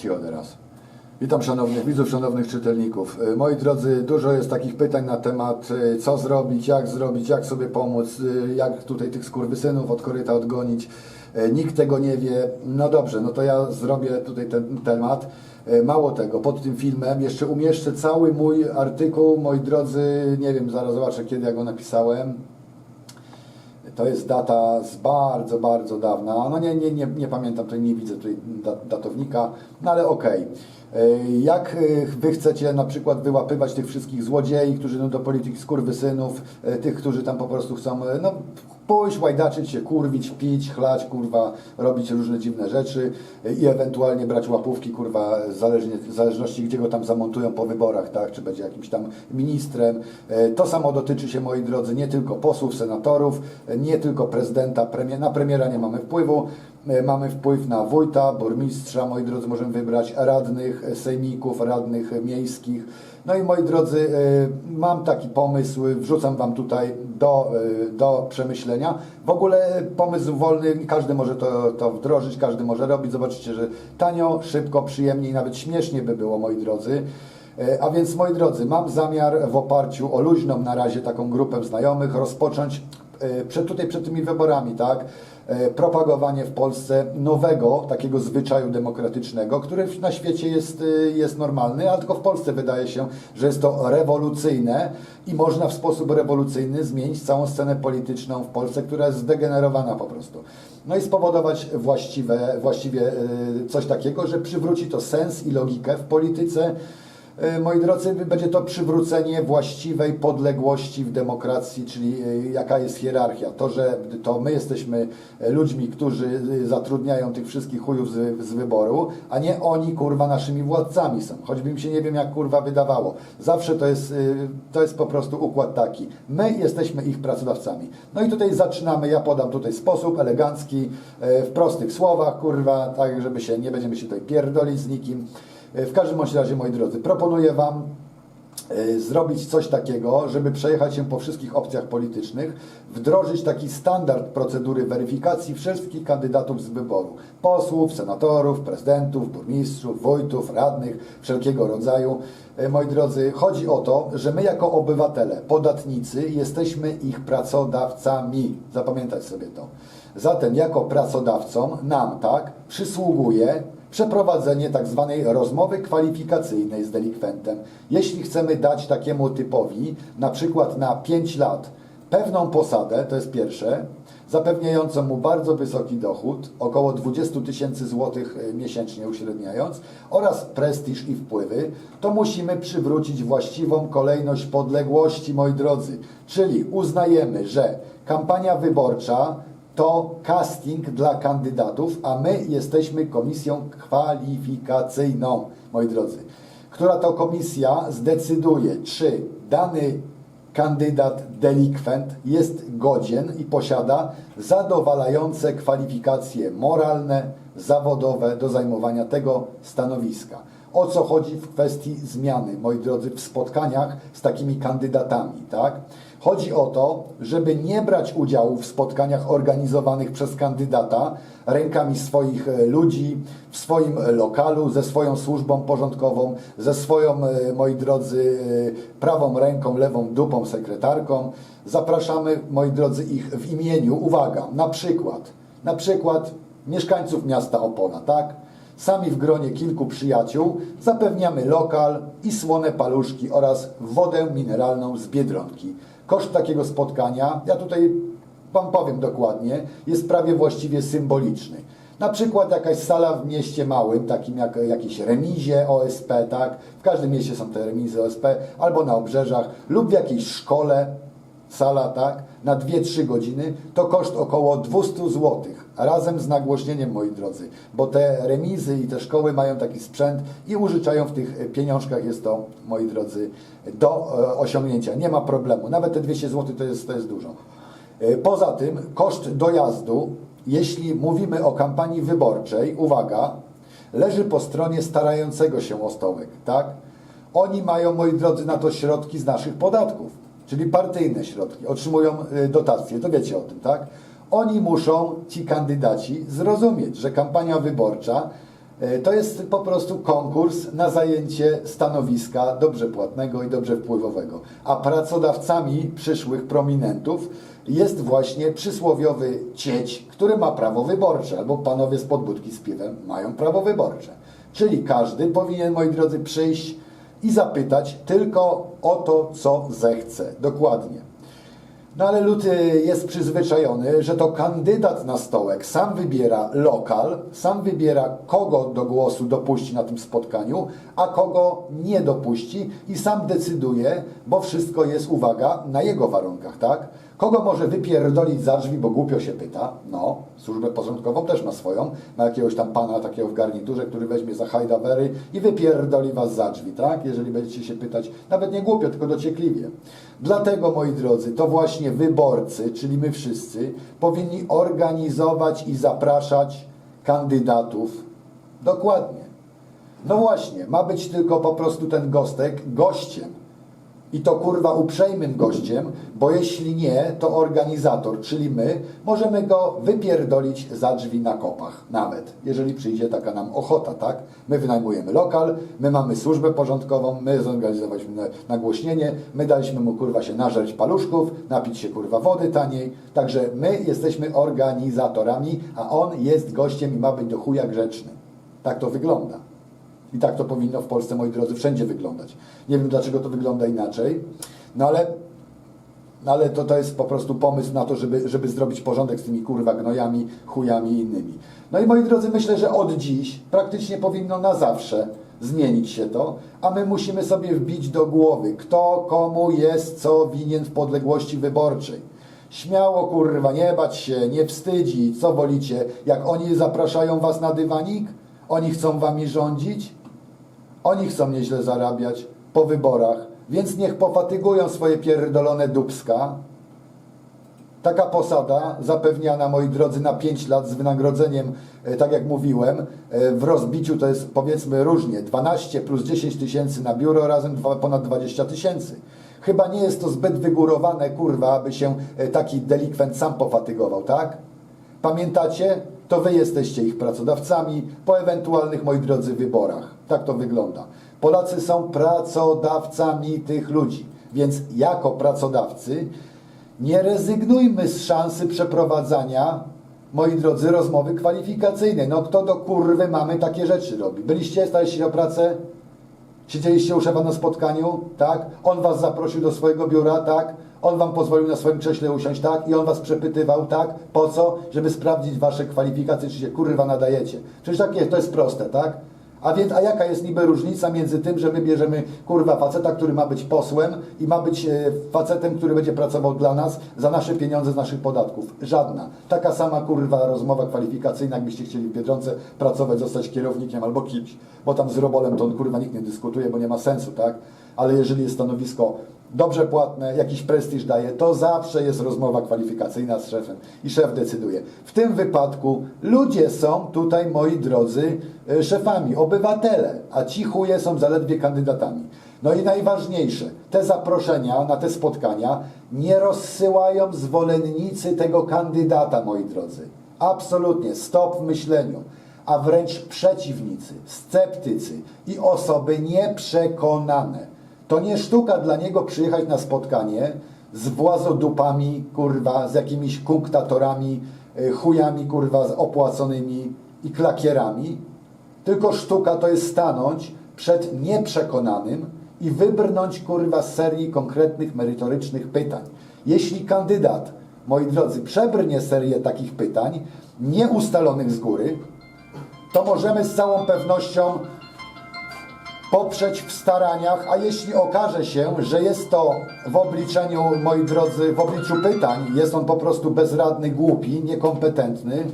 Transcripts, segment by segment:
Cicho teraz. Witam szanownych widzów, szanownych czytelników. E, Moi drodzy, dużo jest takich pytań na temat e, co zrobić, jak zrobić, jak sobie pomóc, e, jak tutaj tych skurwysynów od koryta odgonić. Nikt tego nie wie. No dobrze, no to ja zrobię tutaj ten temat. Mało tego, pod tym filmem jeszcze umieszczę cały mój artykuł, moi drodzy, nie wiem, zaraz zobaczę kiedy ja go napisałem. To jest data z bardzo, bardzo dawna. No nie, nie, nie, nie pamiętam, tutaj nie widzę tutaj dat- datownika, no ale okej. E, Jak e, wy chcecie na przykład wyłapywać tych wszystkich złodziei, którzy no, do polityki skurwysynów, e, tych, którzy tam po prostu chcą no, pójść, łajdaczyć się, kurwić, pić, chlać, kurwa, robić różne dziwne rzeczy i ewentualnie brać łapówki, kurwa, zależnie, w zależności gdzie go tam zamontują po wyborach, tak, czy będzie jakimś tam ministrem. E, To samo dotyczy się, moi drodzy, nie tylko posłów, senatorów, e, nie tylko prezydenta, premier, na premiera nie mamy wpływu, e, mamy wpływ na wójta, burmistrza, moi drodzy, możemy wybrać radnych, sejmików, radnych miejskich. No i moi drodzy, mam taki pomysł, wrzucam Wam tutaj do, e, do przemyślenia. W ogóle pomysł wolny, każdy może to, to wdrożyć, każdy może robić. Zobaczycie, że tanio, szybko, przyjemnie i nawet śmiesznie by było, moi drodzy. E, A więc, moi drodzy, mam zamiar w oparciu o luźną na razie taką grupę znajomych rozpocząć przed, tutaj przed tymi wyborami, tak, e, propagowanie w Polsce nowego takiego zwyczaju demokratycznego, który na świecie jest, e, jest normalny, a tylko w Polsce wydaje się, że jest to rewolucyjne i można w sposób rewolucyjny zmienić całą scenę polityczną w Polsce, która jest zdegenerowana po prostu. No i spowodować właściwe, właściwie e, coś takiego, że przywróci to sens i logikę w polityce, E, Moi drodzy, będzie to przywrócenie właściwej podległości w demokracji, czyli e, jaka jest hierarchia. To, że to my jesteśmy e, ludźmi, którzy e, zatrudniają tych wszystkich chujów z, z wyboru, a nie oni, kurwa, naszymi władcami są. Choćby im się nie wiem, jak kurwa wydawało. Zawsze to jest, e, to jest po prostu układ taki. My jesteśmy ich pracodawcami. No i tutaj zaczynamy, ja podam tutaj sposób elegancki, e, w prostych słowach, kurwa, tak, żeby się, nie będziemy się tutaj pierdolić z nikim. E, W każdym razie, moi drodzy, proponuję Wam e, zrobić coś takiego, żeby przejechać się po wszystkich opcjach politycznych, wdrożyć taki standard procedury weryfikacji wszystkich kandydatów z wyboru. Posłów, senatorów, prezydentów, burmistrzów, wójtów, radnych, wszelkiego rodzaju. E, Moi drodzy, chodzi o to, że my jako obywatele, podatnicy, jesteśmy ich pracodawcami. Zapamiętać sobie to. Zatem jako pracodawcom nam, tak, przysługuje przeprowadzenie tak zwanej rozmowy kwalifikacyjnej z delikwentem. Jeśli chcemy dać takiemu typowi, na przykład na 5 lat, pewną posadę, to jest pierwsze, zapewniającą mu bardzo wysoki dochód, około 20 tysięcy złotych e, miesięcznie uśredniając, oraz prestiż i wpływy, to musimy przywrócić właściwą kolejność podległości, moi drodzy. Czyli uznajemy, że kampania wyborcza to casting dla kandydatów, a my jesteśmy komisją kwalifikacyjną, moi drodzy, która to komisja zdecyduje, czy dany kandydat delikwent jest godzien i posiada zadowalające kwalifikacje moralne, zawodowe do zajmowania tego stanowiska. O co chodzi w kwestii zmiany, moi drodzy, w spotkaniach z takimi kandydatami, tak? Chodzi o to, żeby nie brać udziału w spotkaniach organizowanych przez kandydata rękami swoich e, ludzi, w swoim e, lokalu, ze swoją służbą porządkową, ze swoją, e, moi drodzy, prawą ręką, lewą dupą, sekretarką. Zapraszamy, moi drodzy, ich w imieniu, uwaga, na przykład, na przykład mieszkańców miasta Opola, tak? Sami w gronie kilku przyjaciół zapewniamy lokal i słone paluszki oraz wodę mineralną z Biedronki. Koszt takiego spotkania, ja tutaj Wam powiem dokładnie, jest prawie właściwie symboliczny. Na przykład jakaś sala w mieście małym, takim jak jakiejś remizie OSP, tak? W każdym mieście są te remizy OSP, albo na obrzeżach, lub w jakiejś szkole, sala, tak, na 2-3 godziny, to koszt około 200 zł, razem z nagłośnieniem, moi drodzy, bo te remizy i te szkoły mają taki sprzęt i użyczają w tych pieniążkach, jest to, moi drodzy, do e, osiągnięcia, nie ma problemu, nawet te 200 zł to jest, to jest dużo. E, Poza tym koszt dojazdu, jeśli mówimy o kampanii wyborczej, uwaga, leży po stronie starającego się o stołek, tak? Oni mają, moi drodzy, na to środki z naszych podatków, czyli partyjne środki, otrzymują y, dotacje, to wiecie o tym, tak? Oni muszą, ci kandydaci, zrozumieć, że kampania wyborcza E, To jest po prostu konkurs na zajęcie stanowiska dobrze płatnego i dobrze wpływowego. A pracodawcami przyszłych prominentów jest właśnie przysłowiowy cieć, który ma prawo wyborcze, albo panowie z podbudki z piwem mają prawo wyborcze. Czyli każdy powinien, moi drodzy, przyjść i zapytać tylko o to, co zechce. Dokładnie. No ale lud y, jest przyzwyczajony, że to kandydat na stołek sam wybiera lokal, sam wybiera kogo do głosu dopuści na tym spotkaniu, a kogo nie dopuści i sam decyduje, bo wszystko jest, uwaga, na jego warunkach, tak? Kogo może wypierdolić za drzwi, bo głupio się pyta? No, służbę porządkową też ma swoją, ma jakiegoś tam pana takiego w garniturze, który weźmie za hajdawery i wypierdoli was za drzwi, tak? Jeżeli będziecie się pytać, nawet nie głupio, tylko dociekliwie. Dlatego, moi drodzy, to właśnie wyborcy, czyli my wszyscy, powinni organizować i zapraszać kandydatów dokładnie. No właśnie, ma być tylko po prostu ten gostek gościem. I to kurwa uprzejmym gościem, bo jeśli nie, to organizator, czyli my, możemy go wypierdolić za drzwi na kopach, nawet, jeżeli przyjdzie taka nam ochota, tak? My wynajmujemy lokal, my mamy służbę porządkową, my zorganizowaliśmy nagłośnienie, my daliśmy mu kurwa się nażerć paluszków, napić się kurwa wody taniej, także my jesteśmy organizatorami, a on jest gościem i ma być do chuja grzeczny. Tak to wygląda. I tak to powinno w Polsce, moi drodzy, wszędzie wyglądać. Nie wiem, dlaczego to wygląda inaczej, no ale, no ale to, to jest po prostu pomysł na to, żeby, żeby zrobić porządek z tymi kurwa gnojami, chujami i innymi. No i moi drodzy, myślę, że od dziś praktycznie powinno na zawsze zmienić się to, a my musimy sobie wbić do głowy, kto komu jest co winien w podległości wyborczej. Śmiało kurwa, nie bać się, nie wstydzić, co wolicie, jak oni zapraszają was na dywanik, oni chcą wami rządzić, oni chcą nieźle zarabiać po wyborach, więc niech pofatygują swoje pierdolone dubska. Taka posada zapewniana, moi drodzy, na 5 lat z wynagrodzeniem, e, tak jak mówiłem, e, w rozbiciu to jest powiedzmy różnie, 12 plus 10 tysięcy na biuro, razem ponad 20 tysięcy. Chyba nie jest to zbyt wygórowane, kurwa, aby się e, taki delikwent sam pofatygował, tak? Pamiętacie? To wy jesteście ich pracodawcami po ewentualnych, moi drodzy, wyborach. Tak to wygląda. Polacy są pracodawcami tych ludzi, więc jako pracodawcy nie rezygnujmy z szansy przeprowadzania, moi drodzy, rozmowy kwalifikacyjnej. No kto do kurwy mamy takie rzeczy robi? Byliście, staliście o pracę? Siedzieliście u szefa na spotkaniu, tak? On was zaprosił do swojego biura, tak? On wam pozwolił na swoim krześle usiąść, tak? I on was przepytywał, tak? Po co? Żeby sprawdzić wasze kwalifikacje, czy się kurwa nadajecie. Przecież tak jest, to jest proste, tak? A więc, a jaka jest niby różnica między tym, że my bierzemy kurwa faceta, który ma być posłem i ma być e, facetem, który będzie pracował dla nas za nasze pieniądze z naszych podatków? Żadna. Taka sama kurwa rozmowa kwalifikacyjna, jakbyście chcieli w Biedronce pracować, zostać kierownikiem albo kimś, bo tam z robolem to kurwa nikt nie dyskutuje, bo nie ma sensu, tak? Ale jeżeli jest stanowisko dobrze płatne, jakiś prestiż daje, to zawsze jest rozmowa kwalifikacyjna z szefem i szef decyduje. W tym wypadku ludzie są tutaj, moi drodzy, e, szefami, obywatele, a ci chuje są zaledwie kandydatami. No i najważniejsze, te zaproszenia na te spotkania nie rozsyłają zwolennicy tego kandydata, moi drodzy. Absolutnie, stop w myśleniu a wręcz przeciwnicy, sceptycy i osoby nieprzekonane. To nie sztuka dla niego przyjechać na spotkanie z włazodupami, kurwa, z jakimiś kunktatorami, y, chujami, kurwa, z opłaconymi i klakierami. Tylko sztuka to jest stanąć przed nieprzekonanym i wybrnąć, kurwa, z serii konkretnych, merytorycznych pytań. Jeśli kandydat, moi drodzy, przebrnie serię takich pytań, nieustalonych z góry, to możemy z całą pewnością poprzeć w staraniach, a jeśli okaże się, że jest to w obliczeniu, moi drodzy, w obliczu pytań, jest on po prostu bezradny, głupi, niekompetentny,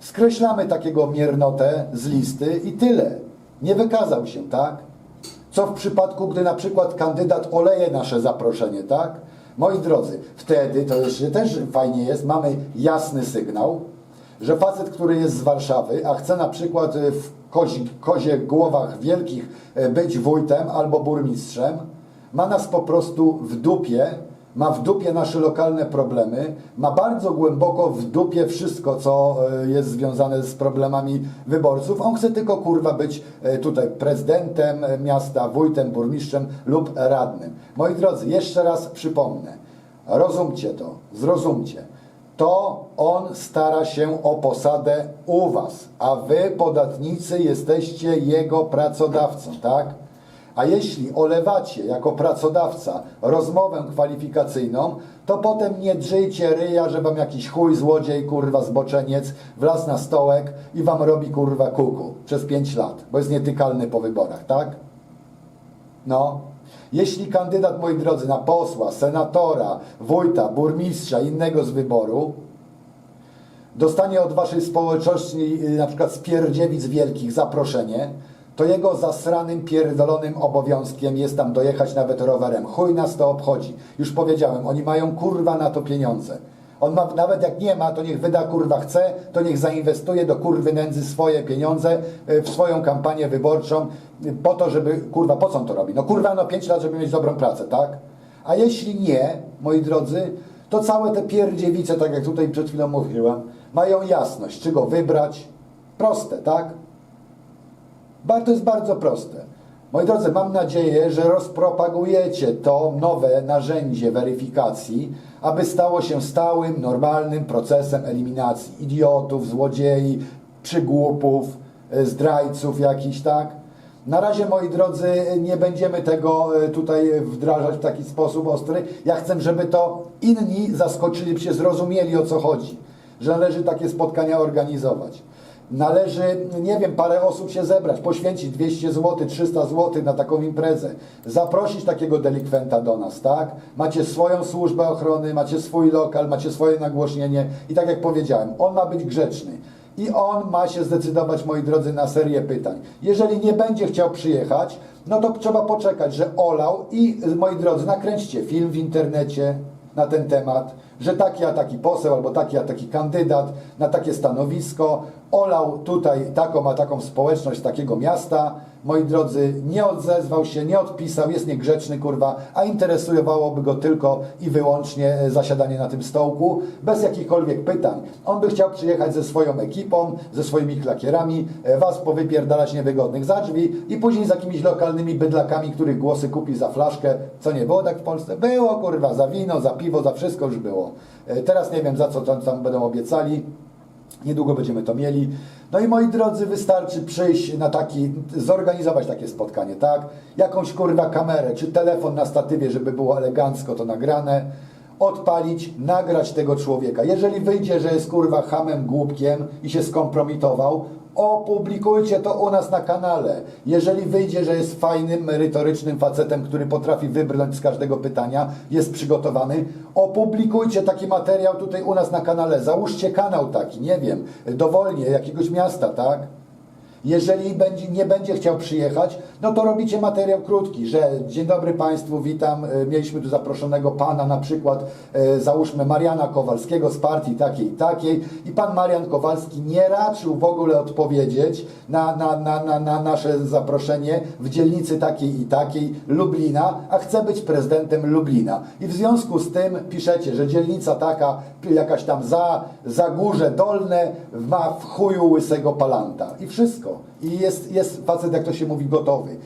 skreślamy takiego miernotę z listy i tyle. Nie wykazał się, tak? Co w przypadku, gdy na przykład kandydat oleje nasze zaproszenie, tak? Moi drodzy, wtedy to jeszcze też fajnie jest, mamy jasny sygnał, że facet, który jest z Warszawy, a chce na przykład y, w kozi, kozie głowach wielkich y, być wójtem albo burmistrzem, ma nas po prostu w dupie, ma w dupie nasze lokalne problemy, ma bardzo głęboko w dupie wszystko, co e, jest związane z problemami wyborców. On chce tylko kurwa być tutaj prezydentem miasta, wójtem, burmistrzem lub radnym. Moi drodzy, jeszcze raz przypomnę, rozumcie to, zrozumcie. To on stara się o posadę u was, a wy, podatnicy, jesteście jego pracodawcą, tak? A jeśli olewacie jako pracodawca rozmowę kwalifikacyjną, to potem nie drzyjcie ryja, że wam jakiś chuj, złodziej, kurwa, zboczeniec wlazł na stołek i wam robi kurwa kuku przez 5 lat, bo jest nietykalny po wyborach, tak? No. Jeśli kandydat, moi drodzy, na posła, senatora, wójta, burmistrza, innego z wyboru, dostanie od waszej społeczności y, na przykład z pierdziewic wielkich zaproszenie, to jego zasranym, pierdolonym obowiązkiem jest tam dojechać nawet rowerem. Chuj nas to obchodzi. Już powiedziałem, oni mają kurwa na to pieniądze. On ma, nawet jak nie ma, to niech wyda kurwa chce, to niech zainwestuje do kurwy nędzy swoje pieniądze y, w swoją kampanię wyborczą y, po to, żeby, kurwa, po co on to robi? No kurwa, no 5 lat, żeby mieć dobrą pracę, tak? A jeśli nie, moi drodzy, to całe te pierdziewice, tak jak tutaj przed chwilą mówiłem, mają jasność, czy go wybrać. Proste, tak? To jest bardzo proste. Moi drodzy, mam nadzieję, że rozpropagujecie to nowe narzędzie weryfikacji, aby stało się stałym, normalnym procesem eliminacji idiotów, złodziei, przygłupów, e, zdrajców jakichś, tak? Na razie, moi drodzy, nie będziemy tego e, tutaj wdrażać w taki sposób ostry. Ja chcę, żeby to inni zaskoczyli się, zrozumieli o co chodzi, że należy takie spotkania organizować. Należy, nie wiem, parę osób się zebrać, poświęcić 200 zł, 300 zł na taką imprezę, zaprosić takiego delikwenta do nas, tak? Macie swoją służbę ochrony, macie swój lokal, macie swoje nagłośnienie i tak jak powiedziałem, on ma być grzeczny. I on ma się zdecydować, moi drodzy, na serię pytań. Jeżeli nie będzie chciał przyjechać, no to trzeba poczekać, że olał i, moi drodzy, nakręćcie film w internecie na ten temat, że taki a taki poseł albo taki a taki kandydat na takie stanowisko olał tutaj taką a taką społeczność takiego miasta. Moi drodzy, nie odezwał się, nie odpisał, jest niegrzeczny, kurwa, a interesowałoby go tylko i wyłącznie e, zasiadanie na tym stołku, bez jakichkolwiek pytań. On by chciał przyjechać ze swoją ekipą, ze swoimi klakierami, e, was powypierdalać niewygodnych za drzwi i później z jakimiś lokalnymi bydlakami, których głosy kupi za flaszkę. Co nie było tak w Polsce? Było, kurwa, za wino, za piwo, za wszystko już było. E, Teraz nie wiem, za co tam, tam będą obiecali. Niedługo będziemy to mieli. No i moi drodzy, wystarczy przyjść na taki, zorganizować takie spotkanie, tak? Jakąś kurwa kamerę, czy telefon na statywie, żeby było elegancko to nagrane. Odpalić, nagrać tego człowieka. Jeżeli wyjdzie, że jest kurwa hamem, głupkiem i się skompromitował, opublikujcie to u nas na kanale. Jeżeli wyjdzie, że jest fajnym, merytorycznym facetem, który potrafi wybrnąć z każdego pytania, jest przygotowany, opublikujcie taki materiał tutaj u nas na kanale. Załóżcie kanał taki, nie wiem, dowolnie, jakiegoś miasta, tak? Jeżeli będzie, nie będzie chciał przyjechać, no to robicie materiał krótki, że dzień dobry Państwu, witam, e, mieliśmy tu zaproszonego Pana na przykład, e, załóżmy Mariana Kowalskiego z partii takiej i takiej i Pan Marian Kowalski nie raczył w ogóle odpowiedzieć na, na, na, na, na nasze zaproszenie w dzielnicy takiej i takiej Lublina, a chce być prezydentem Lublina. I w związku z tym piszecie, że dzielnica taka, jakaś tam za, za górze dolne ma w chuju łysego palanta. I wszystko. I jest, jest facet, jak to się mówi, gotowy.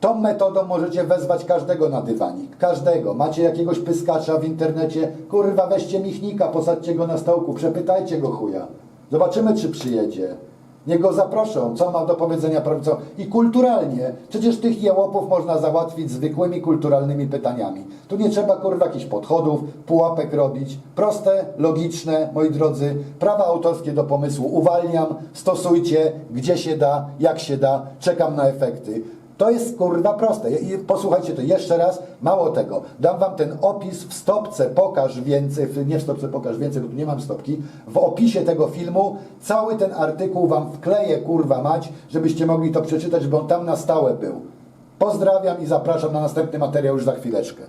Tą metodą możecie wezwać każdego na dywanik. Każdego. Macie jakiegoś pyskacza w internecie, kurwa weźcie Michnika, posadźcie go na stołku, przepytajcie go chuja. Zobaczymy, czy przyjedzie. Niech go zaproszą, co ma do powiedzenia prawicą. I kulturalnie. Przecież tych jełopów można załatwić zwykłymi kulturalnymi pytaniami. Tu nie trzeba kurwa jakichś podchodów, pułapek robić. Proste, logiczne, moi drodzy. Prawa autorskie do pomysłu uwalniam, stosujcie, gdzie się da, jak się da. Czekam na efekty. To jest kurwa proste. I posłuchajcie to jeszcze raz. Mało tego, dam wam ten opis w stopce, pokaż więcej, nie w stopce pokaż więcej, bo tu nie mam stopki. W opisie tego filmu cały ten artykuł wam wkleję, kurwa mać, żebyście mogli to przeczytać, żeby on tam na stałe był. Pozdrawiam i zapraszam na następny materiał już za chwileczkę.